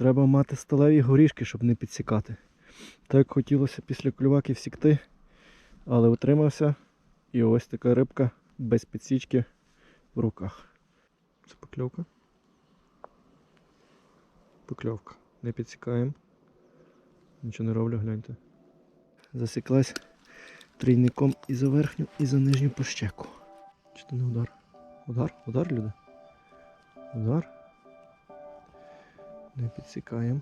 треба мати сталеві горішки, щоб не підсікати. Так хотілося після клюваки всікти, але утримався. І ось така рибка без підсічки в руках. Це покльовка. Покльовка. Не підсікаємо. Нічого не роблю, гляньте. Засіклась трійником і за верхню, і за нижню пощеку. Чи то не удар? Удар? Удар, люди? Удар. Не підсікаємо.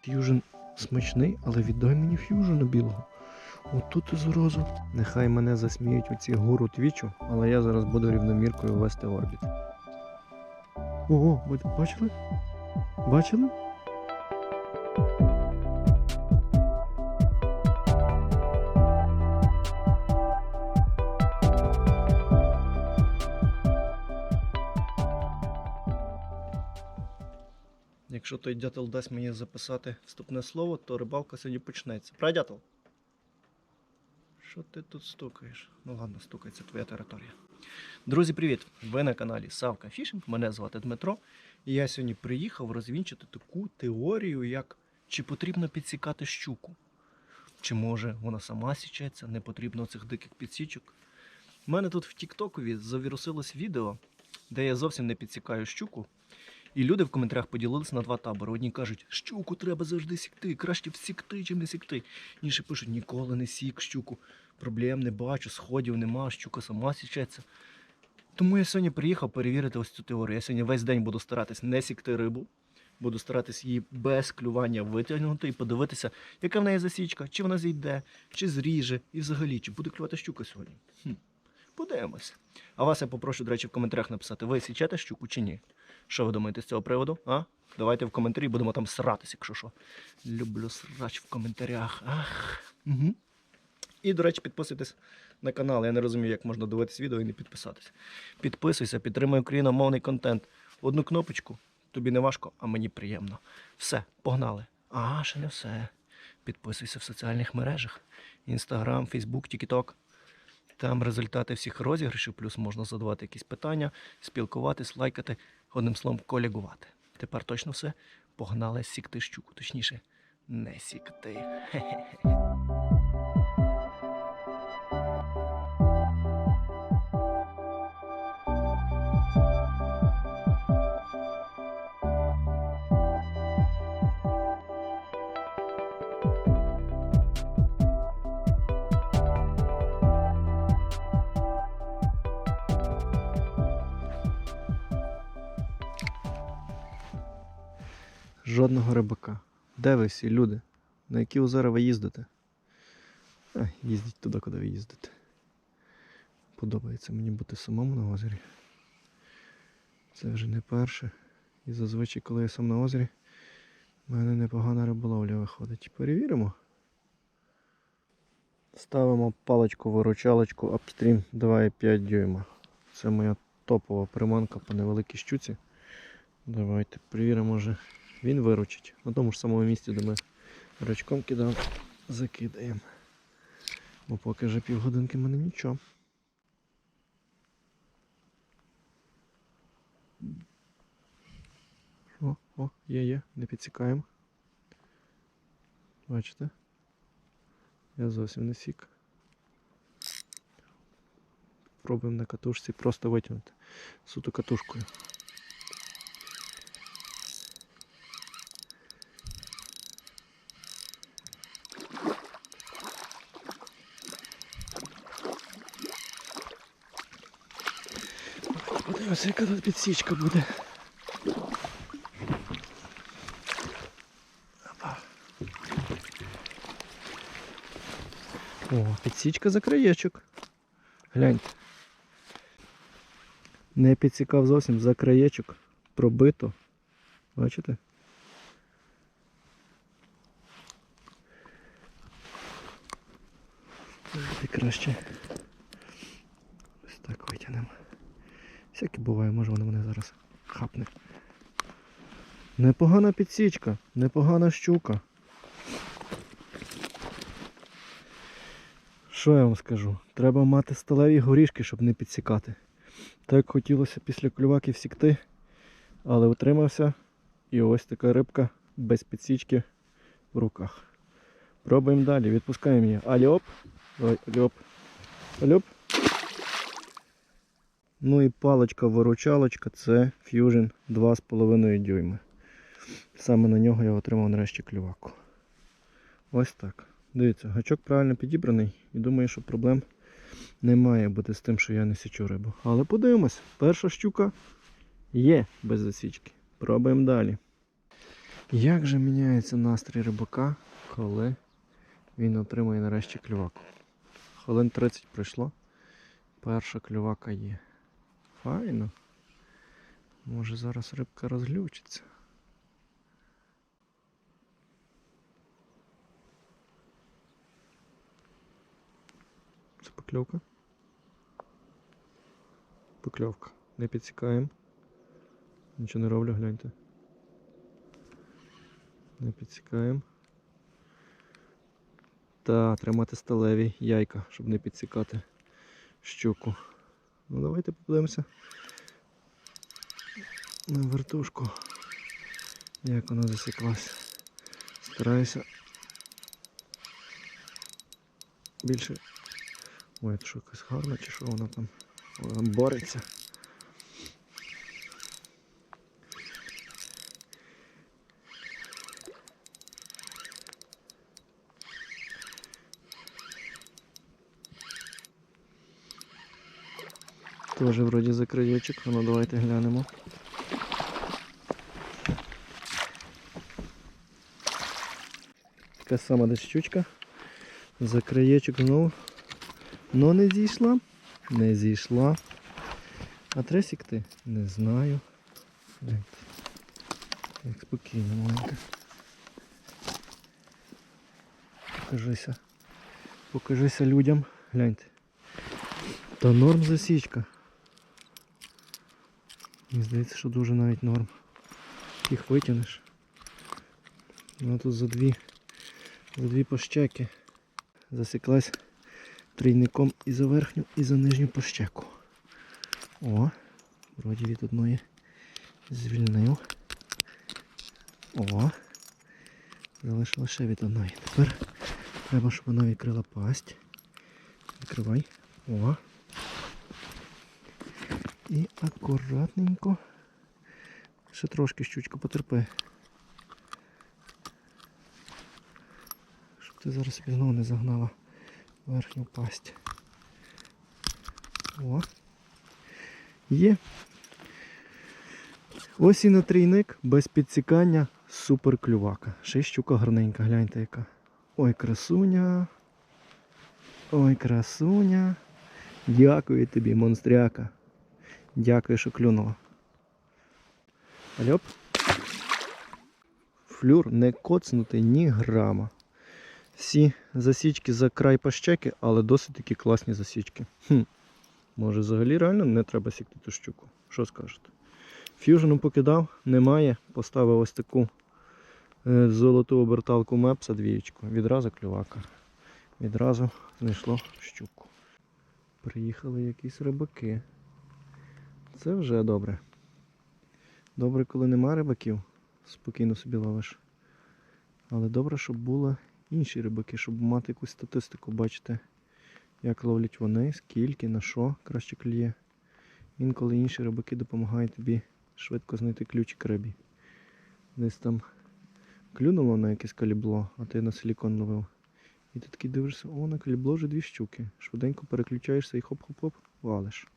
Ф'южн смачний, але віддай мені ф'южну білого. Отут і зразу. Нехай мене засміють у ці гуру твічу, але я зараз буду рівноміркою вести орбіт. Ого, ви бачили? Бачили? Якщо той дятел дасть мені записати вступне слово, то рибалка сьогодні почнеться. Правда, дятел? Що ти тут стукаєш? Ну ладно, стукай, це твоя територія. Друзі, привіт! Ви на каналі Савка Фішинг. Мене звати Дмитро. І я сьогодні приїхав розвінчити таку теорію, як чи потрібно підсікати щуку. Чи може вона сама січеться, не потрібно цих диких підсічок. У мене тут в Тіктокові завірусилось відео, де я зовсім не підсікаю щуку. І люди в коментарях поділилися на два табори. Одні кажуть, щуку треба завжди сікти, краще всікти, чим не сікти. Інші пишуть, ніколи не сік щуку, проблем не бачу, сходів нема, щука сама січеться. Тому я сьогодні приїхав перевірити ось цю теорію. Я сьогодні весь день буду старатись не сікти рибу, буду старатись її без клювання витягнути і подивитися, яка в неї засічка, чи вона зійде, чи зріже, і взагалі, чи буде клювати щука сьогодні. Хм. Подивимось. А вас я попрошу, до речі, в коментарях написати, ви січете щуку чи ні? Що ви думаєте з цього приводу? А? Давайте в коментарі будемо там сратись, якщо що. Люблю срач в коментарях. Ах. Угу. І, до речі, підписуйтесь на канал. Я не розумію, як можна дивитись відео і не підписатись. Підписуйся, підтримуй україномовний контент. Одну кнопочку, тобі не важко, а мені приємно. Все, погнали. А, ще не все. Підписуйся в соціальних мережах: Інстаграм, Фейсбук, Тікток. Там результати всіх розіграшів, плюс можна задавати якісь питання, спілкуватись, лайкати, одним словом, колягувати. Тепер точно все. Погнали сікти щуку, точніше, не сікти. Хе-хе-хе. Жодного рибака. Де ви всі люди? На які озера ви їздите? А, їздіть туди, куди ви їздите. Подобається мені бути самому на озері. Це вже не перше. І зазвичай, коли я сам на озері, в мене непогана риболовля виходить. Перевіримо. Ставимо паличку виручалочку Upstream 2,5 дюйма. Це моя топова приманка по невеликій щуці. Давайте перевіримо, може він виручить. На тому ж самому місці, де ми рачком кидав, закидаємо. Бо поки вже півгодинки в мене нічого. О, о, є, є, не підсікаємо. Бачите? Я зовсім не сік. Пробуємо на катушці просто витягнути суто катушкою. Подивимося, яка тут підсічка буде. О, підсічка за краєчок. Гляньте. Не підсікав зовсім за краєчок. Пробито. Бачите? Краще. Ось так витягнемо. Всяке буває, може воно мене зараз хапне. Непогана підсічка, непогана щука. Що я вам скажу? Треба мати сталеві горішки, щоб не підсікати. Так хотілося після клюваки всікти, але утримався. І ось така рибка без підсічки в руках. Пробуємо далі, відпускаємо її. Альоп. Альоп. Альоп. Ну і паличка-виручалочка це Fusion 2,5 дюйми. Саме на нього я отримав нарешті клюваку. Ось так. Дивіться, гачок правильно підібраний і думаю, що проблем не має бути з тим, що я не січу рибу. Але подивимось, перша щука є без засічки. Пробуємо далі. Як же міняється настрій рибака, коли він отримує нарешті клюваку? Хвилин 30 пройшло. Перша клювака є. Файно. Може зараз рибка розглючиться. Це покльовка. Покльовка. Не підсікаємо. Нічого не роблю, гляньте. Не підсікаємо. Та, тримати сталеві яйка, щоб не підсікати щуку. Ну давайте подивимося на вертушку. Як вона засіклась. Стараюся більше. Ой, це що якась гарна чи що вона там бореться. Тоже вроді за краєчок, ну давайте глянемо. Така сама десь щучка. За краєчок знову. Ну не зійшла. Не зійшла. А тресік ти? Не знаю. Як спокійно маленька. Покажися. Покажися людям. Гляньте. Та норм засічка. Мені здається, що дуже навіть норм. Їх витягнеш. Ну тут за дві, за дві пощеки засіклась трійником і за верхню, і за нижню пощеку. О, вроді від одної звільнив. О, залишилося ще від одної. Тепер треба, щоб вона відкрила пасть. Відкривай. О. І акуратненько. Ще трошки щучка потерпи. Щоб ти зараз знову не загнала верхню пасть. О. Є. Ось і на трійник без підсікання супер клювака. Ще щука гарненька, гляньте яка. Ой, красуня. Ой, красуня. Дякую тобі, монстряка. Дякую, що клюнула. Альоп. Флюр не коцнутий ні грама. Всі засічки за край пащеки, але досить такі класні засічки. Хм. Може взагалі реально не треба сікти ту щуку. Що скажете? Ф'южену покидав, немає. Поставив ось таку е, золоту оберталку мепса двієчку. Відразу клювака. Відразу знайшло щуку. Приїхали якісь рибаки. Це вже добре. Добре, коли нема рибаків, спокійно собі ловиш. Але добре, щоб були інші рибаки, щоб мати якусь статистику, бачите, як ловлять вони, скільки, на що краще клює. Інколи інші рибаки допомагають тобі швидко знайти ключик рибі. Десь там клюнуло на якесь калібло, а ти на силікон ловив. І ти такий дивишся, о, на калібло вже дві щуки. Швиденько переключаєшся і хоп-хоп-хоп, валиш.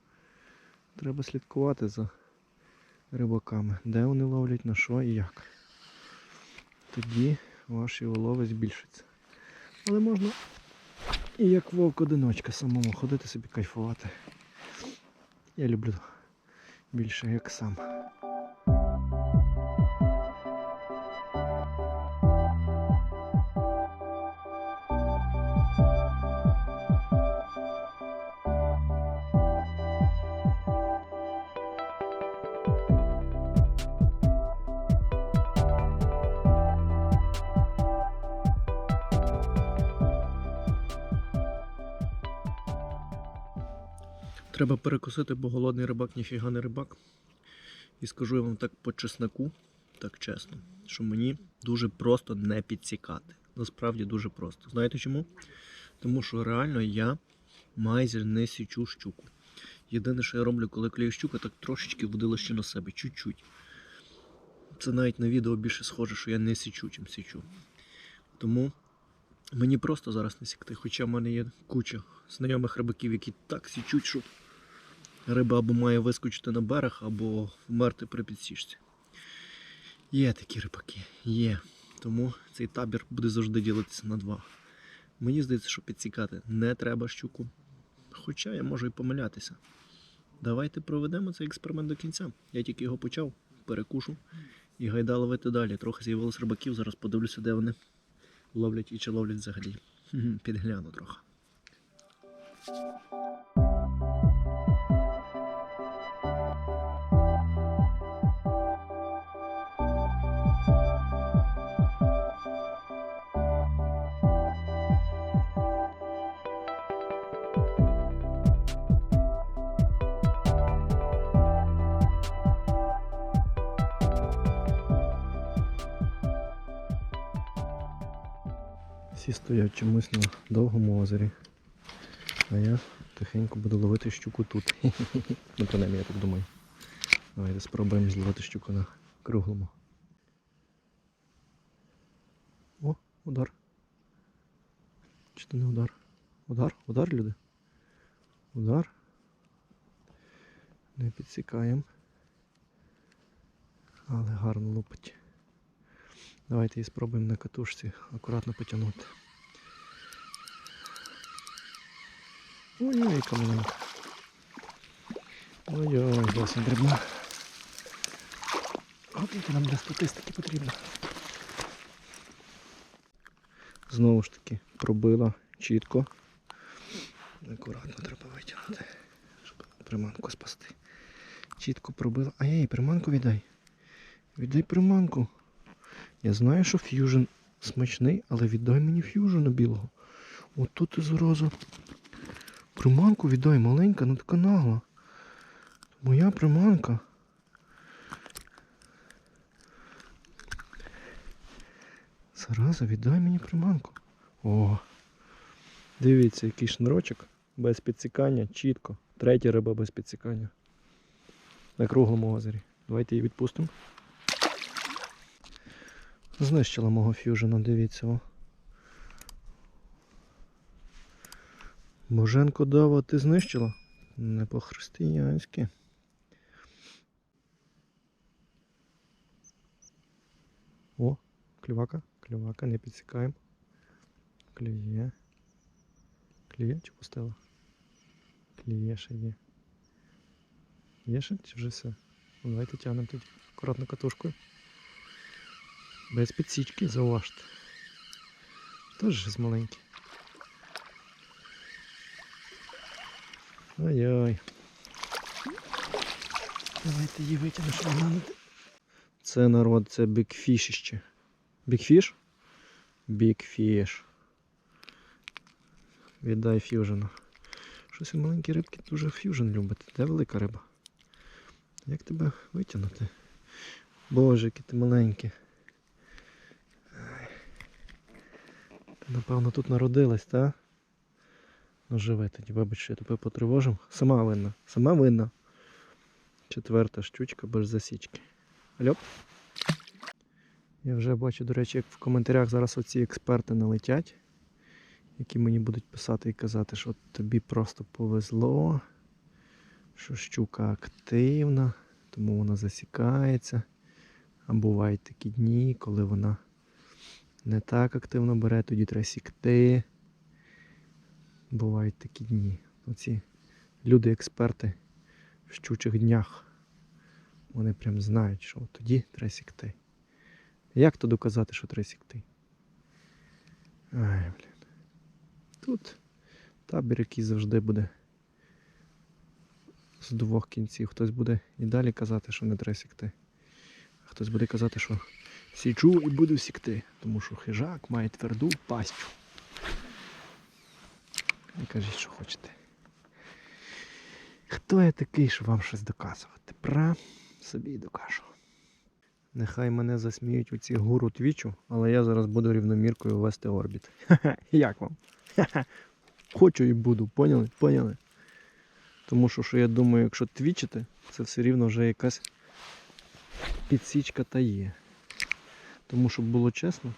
Треба слідкувати за рибаками, де вони ловлять, на що і як. Тоді ваші улови збільшаться. Але можна і як вовк одиночка самому ходити собі кайфувати. Я люблю більше як сам. Треба перекусити, бо голодний рибак ніфіга не рибак. І скажу я вам так по чесноку. так чесно, що мені дуже просто не підсікати. Насправді дуже просто. Знаєте чому? Тому що реально я майже не січу щуку. Єдине, що я роблю, коли клею щука, так трошечки водила ще на себе, чуть-чуть. Це навіть на відео більше схоже, що я не січу, чим січу. Тому мені просто зараз не сікти. Хоча в мене є куча знайомих рибаків, які так січуть, що риба або має вискочити на берег, або вмерти при підсічці. Є такі рибаки, є. Тому цей табір буде завжди ділитися на два. Мені здається, що підсікати не треба щуку. Хоча я можу і помилятися. Давайте проведемо цей експеримент до кінця. Я тільки його почав, перекушу і гайда ловити далі. Трохи з'явилось рибаків, зараз подивлюся, де вони ловлять і чи ловлять взагалі. Підгляну трохи. Всі стоять чомусь на довгому озері. А я тихенько буду ловити щуку тут. Ну, принаймні, я так думаю. Давайте спробуємо зловити щуку на круглому. О, удар. Чи то не удар? Удар? Удар, люди? Удар. Не підсікаємо. Але гарно лупить. Давайте її спробуємо на катушці акуратно потягнути. Ой-ой, яка маленька. Ой-ой, зовсім дрібна. Яке нам для статистики потрібно. Знову ж таки, пробила чітко. Акуратно треба витягнути, щоб приманку спасти. Чітко пробила. А їй приманку віддай. Віддай приманку. Я знаю, що ф'южн смачний, але віддай мені ф'южена білого. От тут ти зараза. Приманку віддай маленька, ну така нагла. Моя приманка. Зараза, віддай мені приманку. О. Дивіться, який шнурочок без підсікання, чітко. Третя риба без підсікання. На круглому озері. Давайте її відпустимо. Знищила мого ф'южена, дивіться. О. Боженко Дава, ти знищила? Не по-християнськи. О, клювака, клювака, не підсікаємо. Клює. Клює чи пустила? Клює ще є. Є ще чи вже все? Давайте тягнемо тоді акуратно катушкою. Без підсічки, зауважте. Теж щось маленьке. Ой-ой. Давайте її витягнемо, щоб вона. Це народ, це бікфішіще. Бікфіш? Бікфіш. Віддай ф'южена. Щось ви маленькі рибки дуже ф'южн любите. Де велика риба? Як тебе витягнути? Боже, ти маленькі. Напевно, тут народилась, так? Ну живе тоді, вибач, що я тебе потривожив. Сама винна. Сама винна. Четверта щучка без засічки. Альоп. Я вже бачу, до речі, як в коментарях зараз оці експерти налетять, які мені будуть писати і казати, що тобі просто повезло, що щука активна, тому вона засікається. А бувають такі дні, коли вона не так активно бере, тоді треба сікти. Бувають такі дні. Оці люди-експерти в щучих днях. Вони прям знають, що тоді треба сікти. Як то доказати, що треба сікти? Ай, блін. Тут табір, який завжди буде з двох кінців. Хтось буде і далі казати, що не треба сікти. А хтось буде казати, що січу і буду сікти, тому що хижак має тверду пастю. І кажіть, що хочете. Хто я такий, щоб вам щось доказувати? Пра собі й докажу. Нехай мене засміють у ці гуру твічу, але я зараз буду рівноміркою вести орбіт. Як вам? Хочу і буду, поняли? Поняли? Тому що, що я думаю, якщо твічити, це все рівно вже якась підсічка та є. Тому щоб було чесно,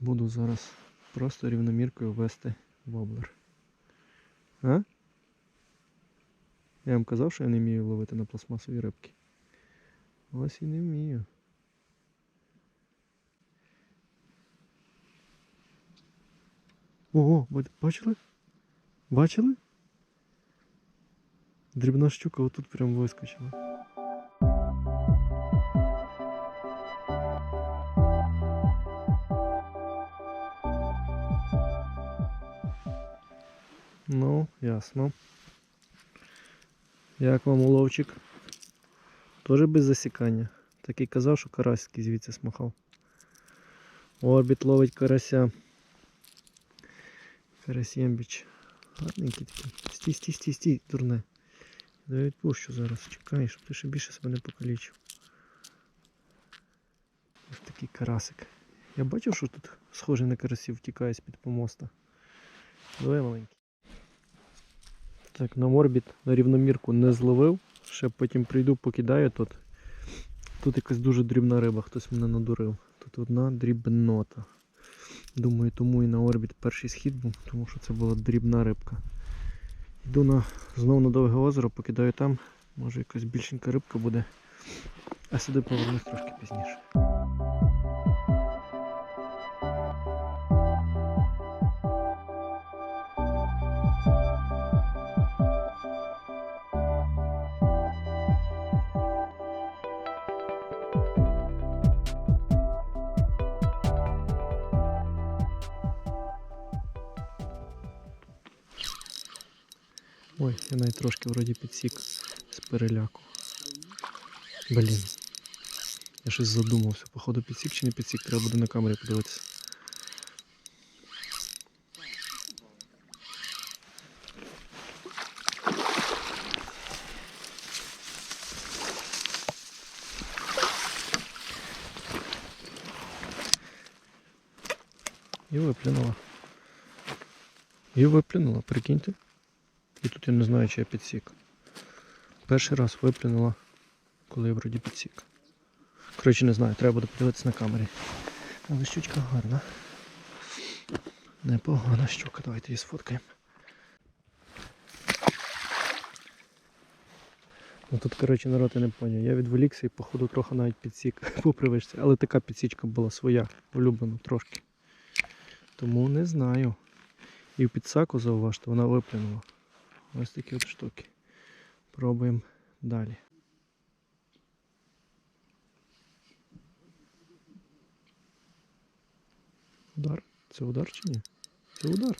буду зараз просто рівноміркою вести воблер. А? Я вам казав, що я не вмію ловити на пластмасові рибки. Ось і не вмію. Ого, бачили? Бачили? Дрібна щука отут прям вискочила. Ну, ясно. Як вам уловчик? Тоже без засікання. Так і казав, що карасики звідси смахав. Орбіт ловить карася. Карасємбіч. Гарненький такий. Стій, стій, стій, стій, дурне. Я відпущу зараз. Чекай, щоб ти ще більше себе не покалічив. Ось такий карасик. Я бачив, що тут схожий на карасів втікає з-під помоста. Давай маленький. Так, на орбіт на рівномірку не зловив. Ще потім прийду, покидаю тут. Тут якась дуже дрібна риба, хтось мене надурив. Тут одна дрібнота. Думаю, тому і на орбіт перший схід був, тому що це була дрібна рибка. Йду на, знову на довге озеро, покидаю там. Може якась більшенька рибка буде. А сюди повернусь трошки пізніше. Ой, я навіть трошки вроді підсік з переляку. Блін. Я щось задумався. Походу підсік чи не підсік, треба буде на камері подивитися. І виплюнула. І виплюнула, прикиньте. І тут я не знаю, чи я підсік. Перший раз виплюнула, коли я вроді підсік. Коротше, не знаю, треба буде подивитися на камері. Але щучка гарна. Непогана щука, давайте її сфоткаємо. Ну тут, коротше, народ я не поняв. Я відволікся і походу трохи навіть підсік по привичці. Але така підсічка була своя, улюблена трошки. Тому не знаю. І в підсаку зауважте, вона виплюнула. Ось такі от штуки. Пробуємо далі. Удар? Це удар чи ні? Це удар.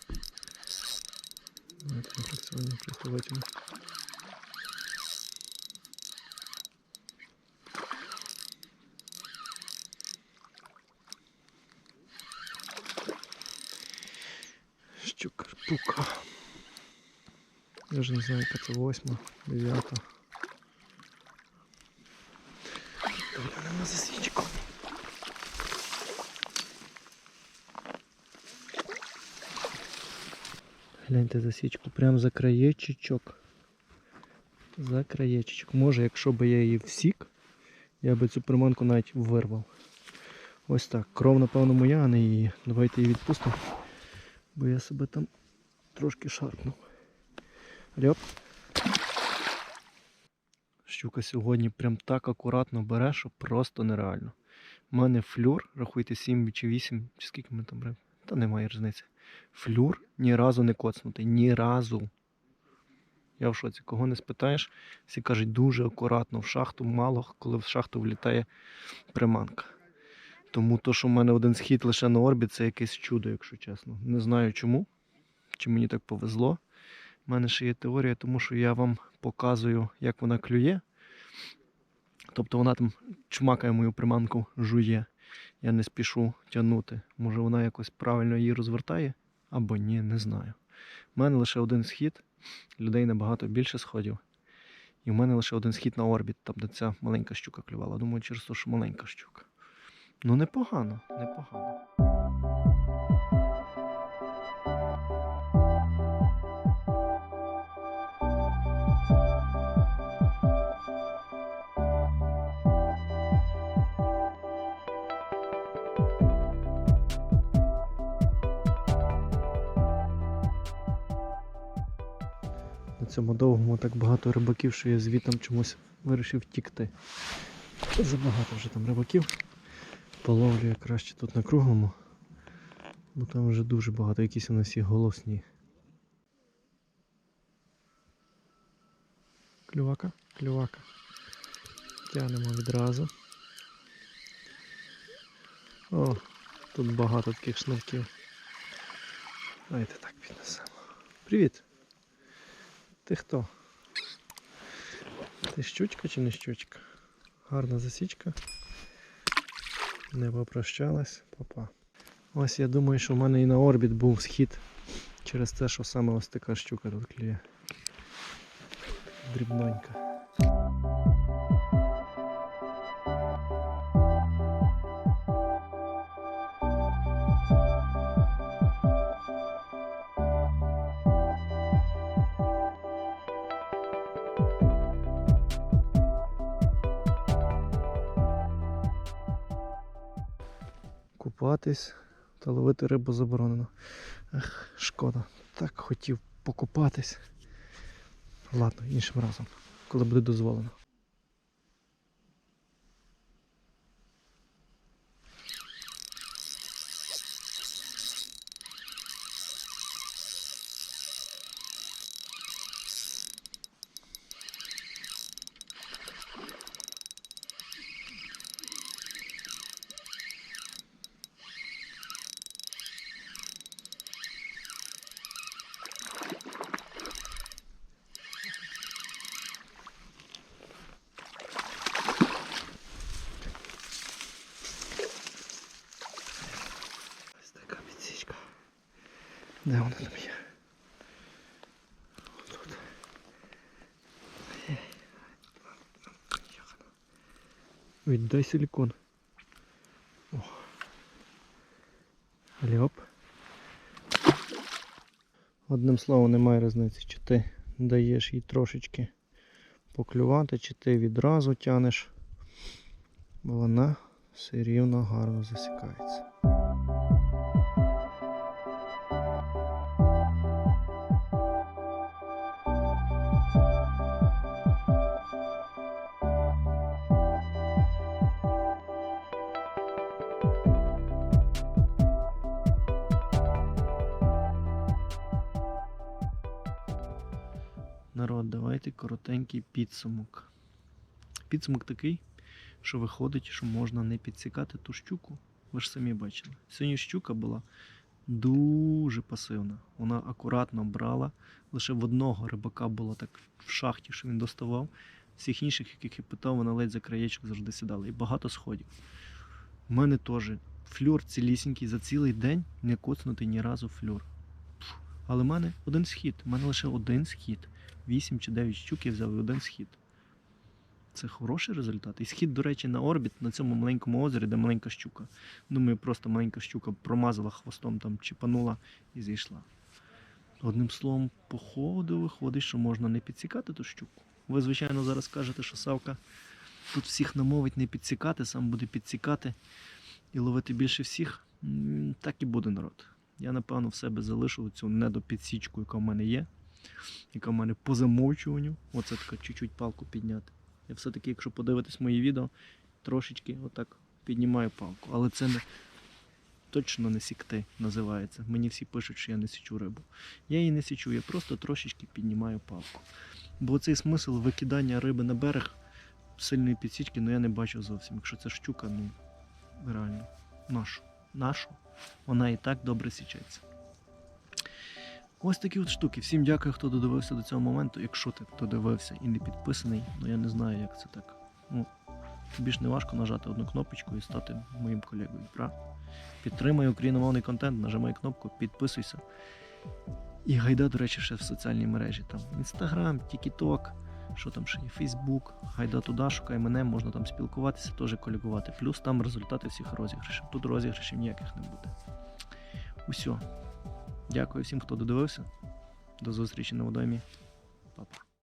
Давайте на Я вже не знаю, яка це восьма, дев'ята. Глянемо на засічку. Гляньте засічку, прям за краєчечок. За краєчечок. Може, якщо б я її всік, я би цю приманку навіть вирвав. Ось так. Кров, напевно, моя, а не її. Давайте її відпустимо. Бо я себе там трошки шарпнув. Ляп. Щука сьогодні прям так акуратно бере, що просто нереально. У мене флюр, рахуйте 7 чи 8, чи скільки ми там беремо. Та немає різниці. Флюр ні разу не коцнутий. Ні разу. Я в шоці. Кого не спитаєш, всі кажуть дуже акуратно. В шахту мало, коли в шахту влітає приманка. Тому то, що в мене один схід лише на орбіт, це якесь чудо, якщо чесно. Не знаю чому. Чи мені так повезло. У мене ще є теорія, тому що я вам показую, як вона клює. Тобто вона там чмакає мою приманку, жує. Я не спішу тягнути. Може вона якось правильно її розвертає, або ні, не знаю. У мене лише один схід, людей набагато більше сходів. І в мене лише один схід на орбіт, там де ця маленька щука клювала. Думаю, через те, що маленька щука. Ну, непогано, непогано. Цьому довгому так багато рибаків, що я звітом чомусь вирішив втікти. Забагато вже там рибаків. Половлю краще тут на круглому, бо там вже дуже багато, якісь вони всі голосні. Клювака, клювака. Тянемо відразу. О, тут багато таких шнурків. Давайте так піднесемо. Привіт! Ти хто? Ти щучка чи не щучка? Гарна засічка. Не попрощалась, папа. Ось я думаю, що в мене і на орбіт був схід через те, що саме ось така щука тут клює. Дрібненька. Купатись та ловити рибу заборонено. Ех, шкода. Так хотів покупатись. Ладно, іншим разом, коли буде дозволено. Де вона там є? Тут. Віддай силікон. О. Одним словом, немає різниці, чи ти даєш їй трошечки поклювати, чи ти відразу тянеш, бо вона все рівно гарно засікається. Давайте коротенький підсумок. Підсумок такий, що виходить, що можна не підсікати ту щуку. Ви ж самі бачили. Сьогодні щука була дуже пасивна. Вона акуратно брала. Лише в одного рибака було так в шахті, що він доставав. Всіх інших, яких я питав, вона ледь за краєчок завжди сідала. І багато сходів. У мене теж флюр цілісінький за цілий день не коцнутий ні разу флюр. Але в мене один схід. У мене лише один схід. 8 чи 9 щук я взяв і один схід. Це хороший результат. І схід, до речі, на орбіт на цьому маленькому озері, де маленька щука. Думаю, просто маленька щука промазала хвостом, там чіпанула і зійшла. Одним словом, по ходу виходить, що можна не підсікати ту щуку. Ви, звичайно, зараз кажете, що Савка тут всіх намовить не підсікати, сам буде підсікати і ловити більше всіх. Так і буде народ. Я, напевно, в себе залишу цю недопідсічку, яка в мене є яка в мене по замовчуванню. Оце така чуть-чуть палку підняти. Я все-таки, якщо подивитись мої відео, трошечки отак піднімаю палку. Але це не точно не сікти називається. Мені всі пишуть, що я не січу рибу. Я її не січу, я просто трошечки піднімаю палку. Бо цей смисл викидання риби на берег сильної підсічки, ну я не бачу зовсім. Якщо це щука, ну реально, нашу. Нашу. Вона і так добре січеться. Ось такі от штуки. Всім дякую, хто додивився до цього моменту. Якщо ти додивився і не підписаний, ну я не знаю, як це так. Ну, тобі ж не важко нажати одну кнопочку і стати моїм колегою, правда? Підтримай україномовний контент, нажимай кнопку, підписуйся. І гайда, до речі, ще в соціальній мережі. Там Інстаграм, Тікток, Що там ще є? Фейсбук, гайда туди, шукай мене, можна там спілкуватися, теж колігувати. Плюс там результати всіх розіграшів. Тут розіграшів ніяких не буде. Усьо. Дякую всім, хто додивився. До зустрічі на водоймі. Па-па.